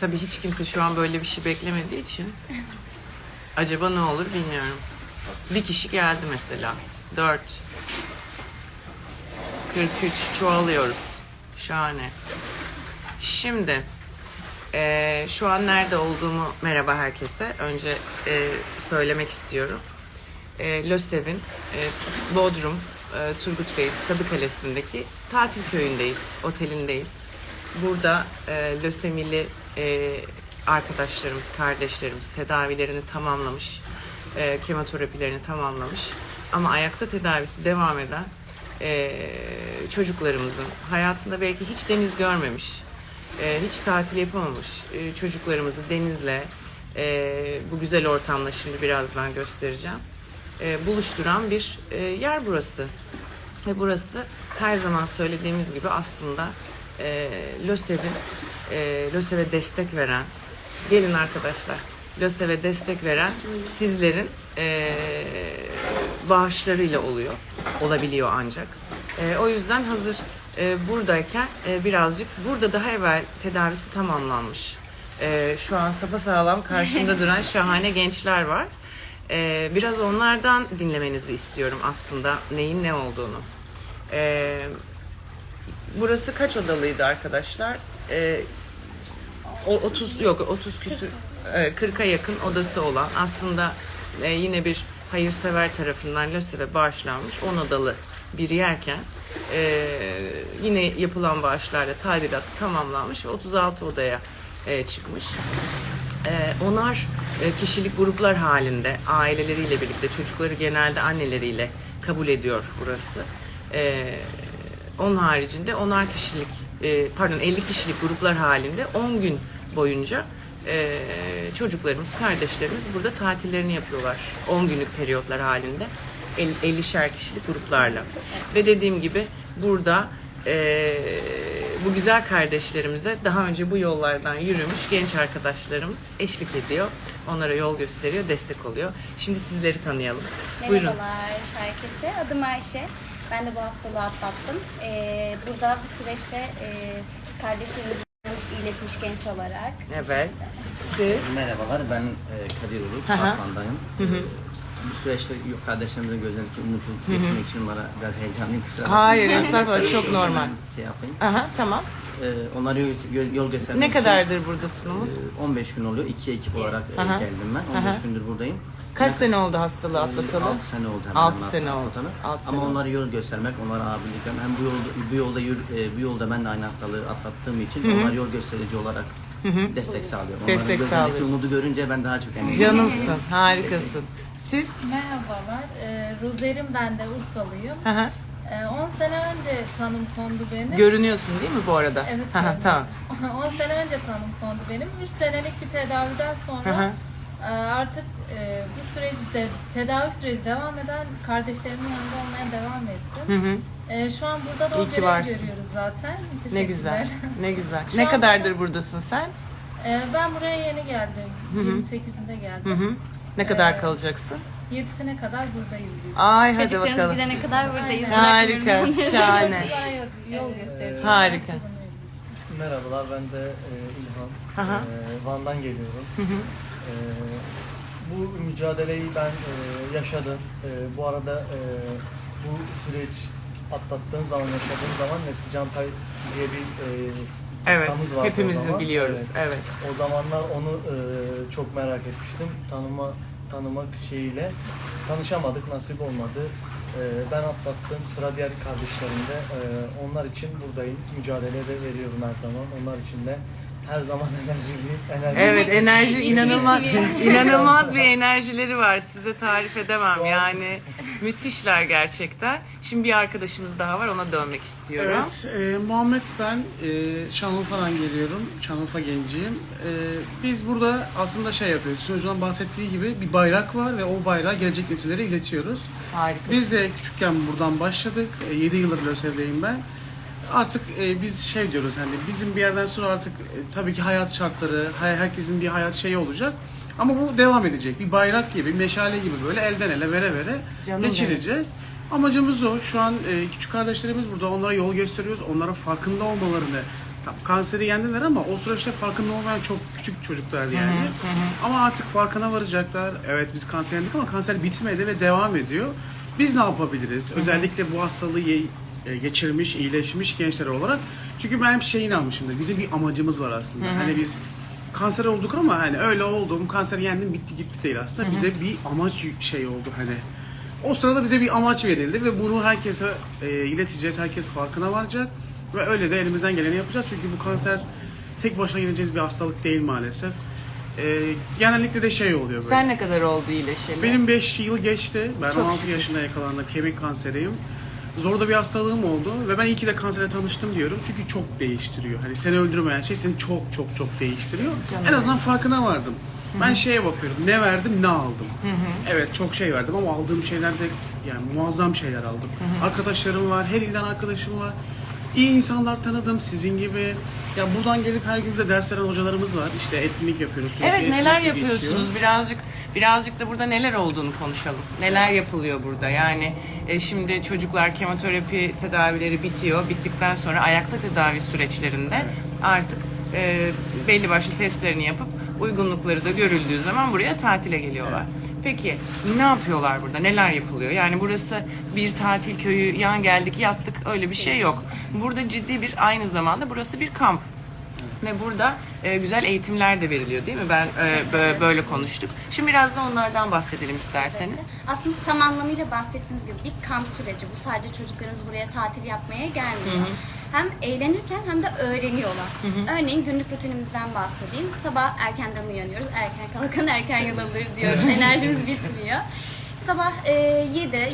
Tabii hiç kimse şu an böyle bir şey beklemediği için acaba ne olur bilmiyorum. Bir kişi geldi mesela. 4 43 çoğalıyoruz. Şahane. Şimdi eee, şu an nerede olduğumu merhaba herkese. Önce eee, söylemek istiyorum. Eee Lösev'in eee, Bodrum eee, Turgut Reis Kadıkalesi'ndeki tatil köyündeyiz, otelindeyiz. Burada eee lösemili eee, arkadaşlarımız, kardeşlerimiz tedavilerini tamamlamış, eee kemoterapilerini tamamlamış. Ama ayakta tedavisi devam eden eee, çocuklarımızın hayatında belki hiç deniz görmemiş, eee, hiç tatil yapamamış eee, çocuklarımızı denizle eee, bu güzel ortamda şimdi birazdan göstereceğim eee, buluşturan bir eee, yer burası. Ve burası her zaman söylediğimiz gibi aslında e, LÖSEV'in, e, LÖSEV'e destek veren, gelin arkadaşlar, LÖSEV'e destek veren sizlerin e, bağışlarıyla oluyor, olabiliyor ancak. E, o yüzden hazır e, buradayken e, birazcık, burada daha evvel tedavisi tamamlanmış. E, şu an sapasağlam karşımda duran şahane gençler var. E, biraz onlardan dinlemenizi istiyorum aslında neyin ne olduğunu. Ee, burası kaç odalıydı arkadaşlar? Ee, o 30 yok 30 küsür evet, 40'a yakın odası olan aslında e, yine bir hayırsever tarafından LÖSEV'e bağışlanmış 10 odalı bir yerken e, yine yapılan bağışlarla tadilatı tamamlanmış ve 36 odaya e, çıkmış. Ee, onar e, kişilik gruplar halinde aileleriyle birlikte çocukları genelde anneleriyle kabul ediyor burası. Ee, onun haricinde onar kişilik e, pardon 50 kişilik gruplar halinde 10 gün boyunca e, çocuklarımız, kardeşlerimiz burada tatillerini yapıyorlar. 10 günlük periyotlar halinde. 50'şer kişilik gruplarla. Ve dediğim gibi burada e, bu güzel kardeşlerimize daha önce bu yollardan yürümüş genç arkadaşlarımız eşlik ediyor. Onlara yol gösteriyor, destek oluyor. Şimdi sizleri tanıyalım. Buyurun. Merhabalar herkese. Adım Ayşe. Ben de bu hastalığı atlattım. Ee, burada bu süreçte e, kardeşlerimiz iyileşmiş genç olarak. Evet. Siz? Merhabalar, ben e, Kadir Uluk, Hı hı. Afgan'dayım. E, Bu süreçte yok kardeşlerimizin gözlerindeki umutu geçmek için bana biraz heyecanlıyım kusura Hayır, bakmayın. estağfurullah, çok bir normal. Şey yapayım. Aha tamam. E, onlara yol, yol- yol göstermek Ne için, kadardır buradasın Umut? e, 15 gün oluyor. İki ekip olarak e, hı. geldim ben. 15 Hı hı. gündür buradayım. Kaç sene oldu hastalığı atlatalı? 6 sene oldu hemen. Altı hemen sene oldu. Altı Ama sene onlara yol göstermek, onlara abilik hem bu yolda bu yolda yür- e, bu yolda ben de aynı hastalığı atlattığım için onlara yol gösterici olarak destek sağlıyorum. Onların Destek gözlerindeki sağlıyorsun. umudu görünce ben daha çok eminim. Canımsın, harikasın. Siz? Merhabalar, ee, Ruzerim ben de Urfalıyım. Hı hı. Ee, 10 sene önce tanım kondu benim. Görünüyorsun değil mi bu arada? Evet, Hı hı, görünüyorum. tamam. 10 sene önce tanım kondu benim. 3 senelik bir tedaviden Hı sonra hı. E, artık e, bu süreci de, tedavi süreci devam eden kardeşlerimin yanında olmaya devam ettim. Hı hı. E, şu an burada da İyi o ki görevi varsın. görüyoruz zaten. Ne güzel, ne güzel. Şu Ne an kadardır buradasın sen? E, ben buraya yeni geldim. 28'inde Hı geldim. hı. Ne kadar Ee, kalacaksın? 7'sine kadar buradayız biz. Ay hadi Çocuklarımız bakalım. gidene kadar buradayız. Harika, Bırakmıyoruz. şahane. Güzel yol, yol gösterici. Harika. Merhabalar ben de e, İlhan. Aha. E, Van'dan geliyorum. E, bu mücadeleyi ben e, yaşadım. E, bu arada e, bu süreç atlattığım zaman, yaşadığım zaman Nesli Canpay diye bir e, Evet, hastamız vardı o hepimizin zaman. biliyoruz. Evet. O zamanlar onu e, çok merak etmiştim. Tanıma tanımak şeyiyle tanışamadık, nasip olmadı. E, ben atlattım. Sıra diğer kardeşlerim de. E, onlar için buradayım. Mücadele de veriyorum her zaman. Onlar için de her zaman enerjiliyim. enerjiliyim. Evet enerji inanılmaz inanılmaz bir enerjileri var. Size tarif edemem yani. Müthişler gerçekten. Şimdi bir arkadaşımız daha var ona dönmek istiyorum. Evet, e, Muhammed ben e, Şanlıurfa'dan geliyorum. Şanlıurfa genciyim. E, biz burada aslında şey yapıyoruz. Sunucudan bahsettiği gibi bir bayrak var ve o bayrağı gelecek nesillere iletiyoruz. Harika. Biz de küçükken buradan başladık. 7 yıldır LÖSEV'deyim ben. Artık e, biz şey diyoruz hani bizim bir yerden sonra artık e, tabii ki hayat şartları, hay- herkesin bir hayat şeyi olacak. Ama bu devam edecek. Bir bayrak gibi, meşale gibi böyle elden ele vere vere Canım geçireceğiz. Amacımız o. Şu an e, küçük kardeşlerimiz burada. Onlara yol gösteriyoruz. Onlara farkında olmalarını, Tamam, kanseri yendiler ama o süreçte farkında olmayan çok küçük çocuklar yani. Ama artık farkına varacaklar. Evet biz kanser yendik ama kanser bitmedi ve devam ediyor. Biz ne yapabiliriz? Özellikle bu hastalığı ye- geçirmiş, iyileşmiş gençler olarak. Çünkü ben hep şey inanmışımdır. Bizim bir amacımız var aslında. Hani biz kanser olduk ama hani öyle oldum, kanser yendim bitti gitti değil aslında. Bize bir amaç şey oldu hani. O sırada bize bir amaç verildi ve bunu herkese e, ileteceğiz. Herkes farkına varacak ve öyle de elimizden geleni yapacağız. Çünkü bu kanser tek başına yeneceğiz bir hastalık değil maalesef. E, genellikle de şey oluyor böyle. Sen ne kadar oldu iyileşeli? Benim 5 yıl geçti. Ben Çok 16 şükür. yaşında yakalandım. Kemik kanseriyim. Zor da bir hastalığım oldu ve ben iyi ki de kansere tanıştım diyorum. Çünkü çok değiştiriyor. Hani seni öldürmeyen şey seni çok çok çok değiştiriyor. Canım en azından farkına vardım. Ben şeye bakıyorum. Ne verdim, ne aldım. Evet çok şey verdim ama aldığım şeylerde yani muazzam şeyler aldım. Arkadaşlarım var, her ilden arkadaşım var. İyi insanlar tanıdım sizin gibi. Ya buradan gelip her gün bize ders veren hocalarımız var. İşte etkinlik yapıyoruz. sürekli Evet neler etkinlik geçiyor. yapıyorsunuz birazcık birazcık da burada neler olduğunu konuşalım. Neler yapılıyor burada? Yani e, şimdi çocuklar kemoterapi tedavileri bitiyor. Bittikten sonra ayakta tedavi süreçlerinde artık e, belli başlı testlerini yapıp uygunlukları da görüldüğü zaman buraya tatile geliyorlar. Peki ne yapıyorlar burada? Neler yapılıyor? Yani burası bir tatil köyü, yan geldik yattık öyle bir şey yok. Burada ciddi bir aynı zamanda burası bir kamp. Ve burada e, güzel eğitimler de veriliyor değil mi? Ben e, bö- böyle konuştuk. Şimdi biraz da onlardan bahsedelim isterseniz. Aslında tam anlamıyla bahsettiğiniz gibi bir kamp süreci. Bu sadece çocuklarınız buraya tatil yapmaya gelmiyor. Hem eğlenirken hem de öğreniyorlar. Örneğin günlük rutinimizden bahsedeyim. Sabah erkenden uyanıyoruz. Erken kalkan erken yol alır diyoruz. Enerjimiz bitmiyor. Sabah e, 7, 7.30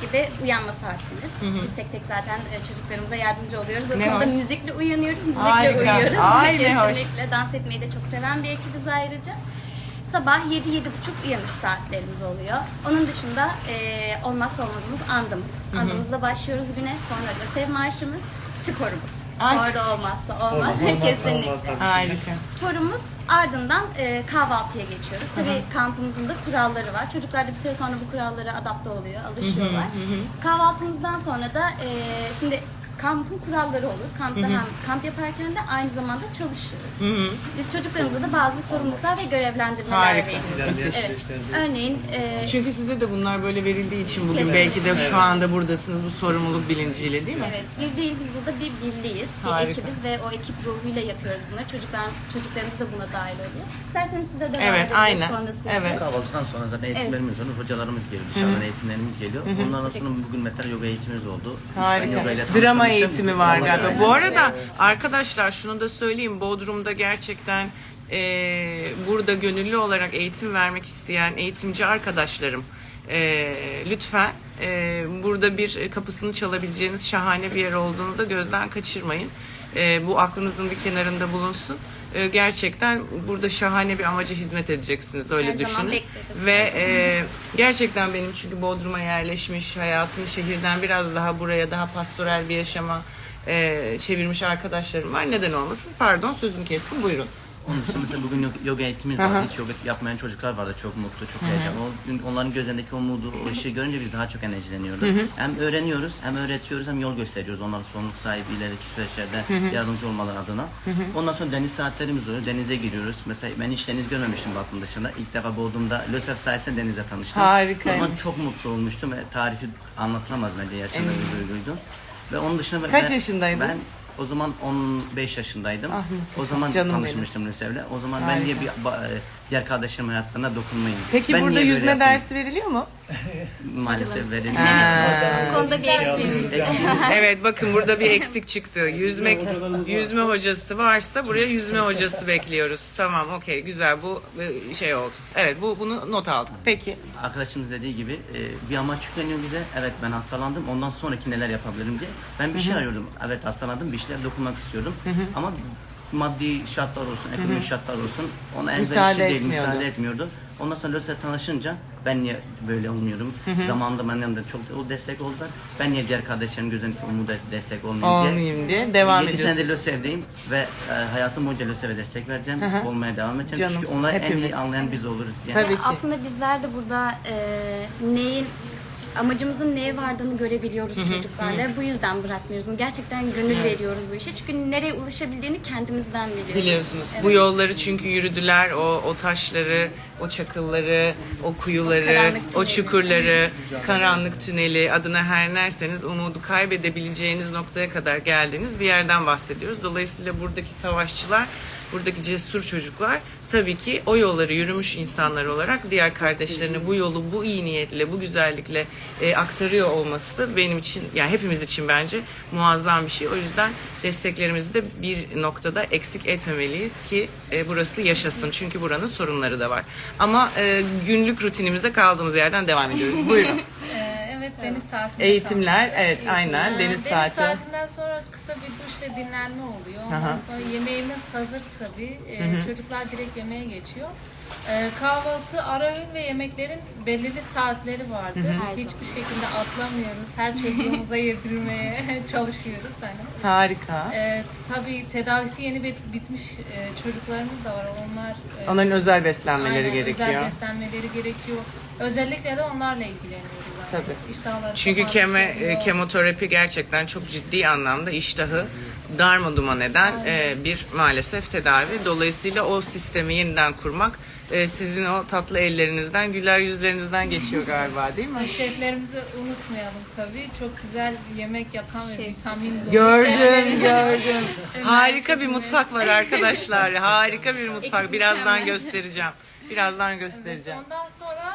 gibi uyanma saatimiz. Biz tek tek zaten e, çocuklarımıza yardımcı oluyoruz. Ne hoş. müzikle uyanıyoruz, müzikle Harika. uyuyoruz. Ay, ne hoş. Kesinlikle dans etmeyi de çok seven bir ekibiz ayrıca. Sabah 7-7.30 uyanış saatlerimiz oluyor. Onun dışında e, olmazsa olmazımız andımız. Andımızla başlıyoruz güne. Sonra lösev marşımız, sporumuz. Ay. Spor da olmazsa olmaz. olmazsa Kesinlikle. olmaz tabii. Harika. Sporumuz ardından e, kahvaltıya geçiyoruz. Tabii kampımızın da kuralları var. Çocuklar da bir süre sonra bu kurallara adapte oluyor, alışıyorlar. Kahvaltımızdan sonra da e, şimdi kampın kuralları olur. Kampta hem kamp yaparken de aynı zamanda çalışıyoruz. Biz çocuklarımıza da bazı sorumluluklar ve görevlendirmeler Harika. veriyoruz. Evet. Örneğin e, Çünkü size de bunlar böyle verildiği için bugün Kesinlikle. belki de şu anda buradasınız bu sorumluluk bilinciyle değil mi? Evet, bir değil biz burada bir birliğiz, bir Harika. ekibiz ve o ekip ruhuyla yapıyoruz bunları. Çocuklar, çocuklarımız da buna dahil oluyor. İsterseniz siz de devam Evet, aynen. sonrasında. Evet. Kahvaltıdan sonra zaten eğitimlerimiz olur. Hocalarımız geliyor. Dışarıdan eğitimlerimiz geliyor. Ondan sonra bugün mesela yoga eğitimimiz oldu. Harika. yoga ile Drama için- eğitimi var galiba. Bu arada arkadaşlar şunu da söyleyeyim. Bodrum'da gerçekten e, burada gönüllü olarak eğitim vermek isteyen eğitimci arkadaşlarım e, lütfen e, burada bir kapısını çalabileceğiniz şahane bir yer olduğunu da gözden kaçırmayın. E, bu aklınızın bir kenarında bulunsun. E, gerçekten burada şahane bir amaca hizmet edeceksiniz öyle Her zaman düşünün. bekleriz. Ve e, gerçekten benim çünkü Bodrum'a yerleşmiş, hayatını şehirden biraz daha buraya daha pastoral bir yaşama e, çevirmiş arkadaşlarım var. Neden olmasın? Pardon sözünü kestim. Buyurun. Onun dışında mesela bugün yo- yoga eğitimimiz Aha. vardı. Hiç yoga yapmayan çocuklar vardı. Çok mutlu, çok heyecanlı. O gün onların gözlerindeki o umudu, o ışığı görünce biz daha çok enerjileniyoruz. Hem öğreniyoruz, hem öğretiyoruz, hem yol gösteriyoruz. Onlara sorumluluk sahibi ileriki süreçlerde yardımcı olmaları adına. Ondan sonra deniz saatlerimiz oluyor. Denize giriyoruz. Mesela ben hiç deniz görmemiştim Batum dışında. İlk defa Bodrum'da LÖSEV sayesinde denizle tanıştım. Harikaymış. O zaman çok mutlu olmuştum ve tarifi anlatılamaz bence yaşadığım bir duyguydu. Ve onun dışında Kaç ben- yaşındaydın? Ben o zaman 15 yaşındaydım. Ah, o zaman canım tanışmıştım Lösev'le. O zaman ben niye bir ba- diğer kardeşlerim hayatlarına dokunmayayım? Peki ben burada niye böyle yüzme yapayım? dersi veriliyor mu? Maalesef verilmiyor. Bu konuda bir eksiğimiz. evet bakın burada bir eksik çıktı. Yüzme yüzme hocası varsa buraya yüzme hocası bekliyoruz. Tamam okey güzel bu e, şey oldu. Evet bu bunu not aldık. Peki. Arkadaşımız dediği gibi e, bir amaç yükleniyor bize. Evet ben hastalandım. Ondan sonraki neler yapabilirim diye. Ben bir şey arıyordum. Evet hastalandım. Bir şeyler dokunmak istiyordum. Ama maddi şartlar olsun, ekonomik şartlar olsun ona en Müsaade şey değil, etmiyordu. müsaade etmiyordu. Ondan sonra Lösev'le tanışınca ben niye böyle olmuyorum? Zamanında benden de çok o destek oldular. Ben niye diğer kardeşlerim gözündeki umuda destek olmayayım diye. Olmayayım diye devam 7 ediyorsun. senedir LÖSEV'deyim ve e, hayatım boyunca LÖSEV'e destek vereceğim. Olmaya devam edeceğim. Canımsın, Çünkü onları en hepimiz. iyi anlayan biz oluruz. Yani Tabii ki. Aslında bizler de burada e, neyin amacımızın neye vardığını görebiliyoruz çocuklarla. Bu yüzden bırakmıyoruz. bunu. Gerçekten gönül veriyoruz bu işe. Çünkü nereye ulaşabildiğini kendimizden biliyoruz. Biliyorsunuz. Evet. Bu yolları çünkü yürüdüler. O, o taşları, o çakılları, o kuyuları, Karanlık o tüneli. çukurları, karanlık tüneli adına her nerseniz umudu kaybedebileceğiniz noktaya kadar geldiğiniz bir yerden bahsediyoruz. Dolayısıyla buradaki savaşçılar, buradaki cesur çocuklar tabii ki o yolları yürümüş insanlar olarak diğer kardeşlerine bu yolu bu iyi niyetle, bu güzellikle e, aktarıyor olması benim için, yani hepimiz için bence muazzam bir şey. O yüzden desteklerimizi de bir noktada eksik etmemeliyiz ki e, burası yaşasın. Çünkü buranın sorunları da var. Ama e, günlük rutinimize kaldığımız yerden devam ediyoruz. Buyurun. Evet deniz saatinde Eğitimler, kaldık. evet aynen deniz saati. saatinden sonra kısa bir duş ve dinlenme oluyor. Ondan Aha. sonra yemeğimiz hazır tabii. Ee, çocuklar direkt yemeğe geçiyor. Ee, kahvaltı, ara öğün ve yemeklerin belirli saatleri vardır. Her Hiçbir şekilde atlamıyoruz. Her çocuğumuza yedirmeye çalışıyoruz. Hani. Harika. Ee, tabii tedavisi yeni bit- bitmiş e, çocuklarımız da var. Onlar e, Onların özel beslenmeleri aynen, gerekiyor. Özel beslenmeleri gerekiyor. Özellikle de onlarla ilgileniyoruz. Tabii. İştahları Çünkü keme, e, kemoterapi gerçekten çok ciddi anlamda iştahı darma duman eden e, bir maalesef tedavi. Dolayısıyla o sistemi yeniden kurmak e, sizin o tatlı ellerinizden, güler yüzlerinizden geçiyor galiba değil mi? Şeflerimizi unutmayalım tabii. Çok güzel yemek yapan ve vitamin dolu Gördüm, şeflerimiz- gördüm. Harika bir mutfak var arkadaşlar. Harika bir mutfak. Birazdan göstereceğim. Birazdan göstereceğim. Ondan sonra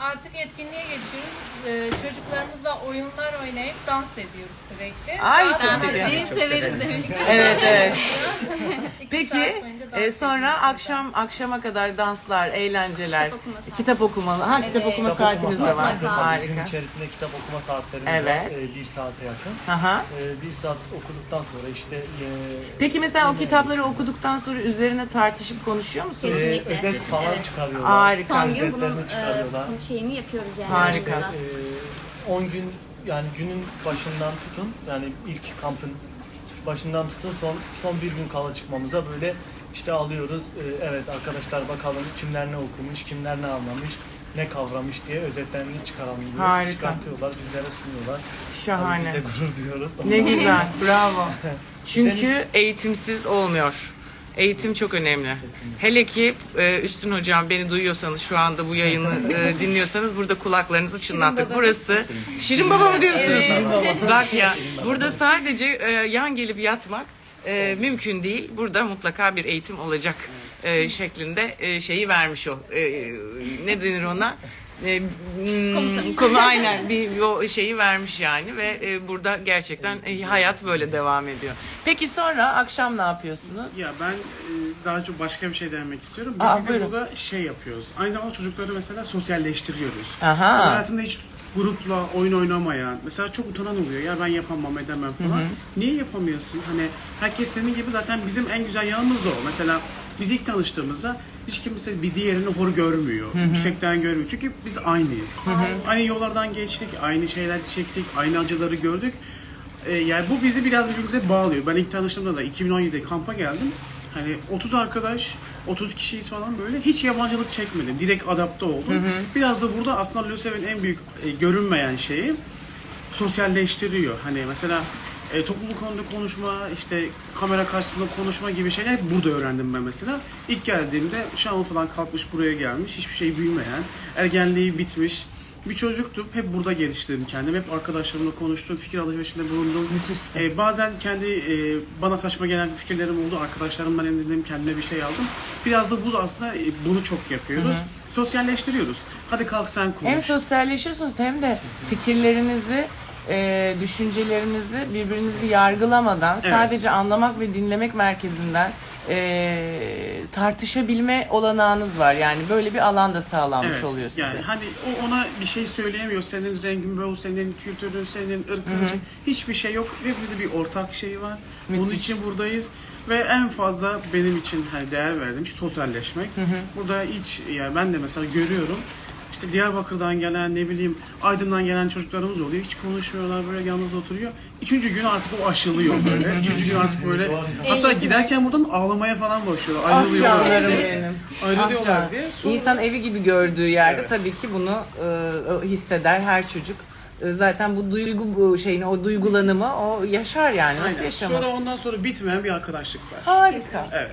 artık etkinliğe geçiyoruz. Ee, çocuklarımızla oyunlar oynayıp dans ediyoruz sürekli. Ay, Saat çok altı güzel. değil, severiz demiştik. Evet, evet. İki Peki saat boyunca dans e, sonra ediyoruz. akşam akşama kadar danslar, eğlenceler, Kitap okuma saati. kitap okumalı. Ha kitap Evet. okuma Kitap saatimiz de okuma var. saatimiz var. Gün Harika. içerisinde kitap okuma saatlerimiz Evet. var. Ee, bir saate yakın. Aha. Ee, bir saat okuduktan sonra işte e, Peki mesela o kitapları okuduktan sonra üzerine tartışıp konuşuyor musunuz? Kesinlikle. özet falan Evet. çıkarıyorlar. Harika. Son gün bunun Özetlerini çıkarıyorlar. e, şeyini yapıyoruz yani. Harika. aslında. Ee, 10 gün yani günün başından tutun yani ilk kampın başından tutun son son bir gün kala çıkmamıza böyle işte alıyoruz. Ee, evet arkadaşlar bakalım kimler ne okumuş, kimler ne anlamış, ne kavramış diye özetlerini çıkaralım diyoruz. Harika. Çıkartıyorlar, bizlere sunuyorlar. Şahane. Tabii Biz de gurur duyuyoruz. Ne güzel. Bravo. Çünkü Deniz- eğitimsiz olmuyor. Eğitim çok önemli. Hele ki e, Üstün Hocam beni duyuyorsanız şu anda bu yayını e, dinliyorsanız burada kulaklarınızı çınlattık. Burası Şirin Baba mı diyorsunuz? Bak ya burada sadece e, yan gelip yatmak e, mümkün değil. Burada mutlaka bir eğitim olacak e, şeklinde e, şeyi vermiş o. E, ne denir ona? E, konu aynen bir, bir o şeyi vermiş yani ve e, burada gerçekten e, hayat böyle devam ediyor. Peki sonra akşam ne yapıyorsunuz? Ya ben e, daha çok başka bir şey denemek istiyorum. Biz Aa, bir de buyurun. burada şey yapıyoruz. Aynı zamanda çocukları mesela sosyalleştiriyoruz. Aha. Hayatında hiç grupla oyun oynamayan, mesela çok utanan oluyor. Ya ben yapamam, edemem falan. Niye yapamıyorsun? Hani herkes senin gibi zaten bizim en güzel yanımız da o. Mesela biz ilk tanıştığımızda hiç kimse bir diğerini hor görmüyor. Yüksekten görmüyor. Çünkü biz aynıyız. Aynı yollardan geçtik, aynı şeyler çektik, aynı acıları gördük. Ee, yani bu bizi biraz birbirimize bağlıyor. Ben ilk tanıştığımda da 2017'de kampa geldim. Hani 30 arkadaş, 30 kişiyiz falan böyle. Hiç yabancılık çekmedim. Direkt adapte oldum. Biraz da burada aslında LÖSEV'in en büyük e, görünmeyen şeyi sosyalleştiriyor. Hani mesela e, topluluk önünde konuşma, işte kamera karşısında konuşma gibi şeyler burada öğrendim ben mesela. İlk geldiğimde Şanlı falan kalkmış buraya gelmiş, hiçbir şey bilmeyen, ergenliği bitmiş bir çocuktum. Hep burada geliştirdim kendimi. Hep arkadaşlarımla konuştum, fikir alışverişinde bulundum. Müthişsin. E, bazen kendi e, bana saçma gelen fikirlerim oldu. Arkadaşlarımdan dinledim, kendime bir şey aldım. Biraz da bu aslında e, bunu çok yapıyoruz. Sosyalleştiriyoruz. Hadi kalk sen konuş. Hem sosyalleşiyorsunuz hem de fikirlerinizi, e, düşüncelerinizi birbirinizi yargılamadan sadece anlamak ve dinlemek merkezinden e, tartışabilme olanağınız var. Yani böyle bir alan da sağlanmış Evet, oluyor size. Yani hani o ona bir şey söyleyemiyor. Senin rengin bu, senin kültürün, senin ırkın. Hiçbir şey yok. Hepimizin bir ortak şeyi var. Bunun Müthiş. için buradayız. Ve en fazla benim için hani değer verdiğim şey sosyalleşmek. Burada hiç yani ben de mesela görüyorum. İşte Diyarbakır'dan gelen ne bileyim Aydın'dan gelen çocuklarımız oluyor. Hiç konuşmuyorlar böyle yalnız oturuyor. Üçüncü gün artık o aşılıyor böyle. Üçüncü gün artık böyle. Hatta giderken buradan ağlamaya falan başlıyor. Ah Ayrılıyorlar. canlarım benim. Ayrılıyorlar Ah diye. Sonra- İnsan evi gibi gördüğü yerde Evet. tabii ki bunu e, hisseder her çocuk. E, zaten bu duygu bu şeyini, o duygulanımı o yaşar yani. Nasıl Aynen. yaşamaz? Sonra ondan sonra bitmeyen bir arkadaşlık var. Harika. Evet.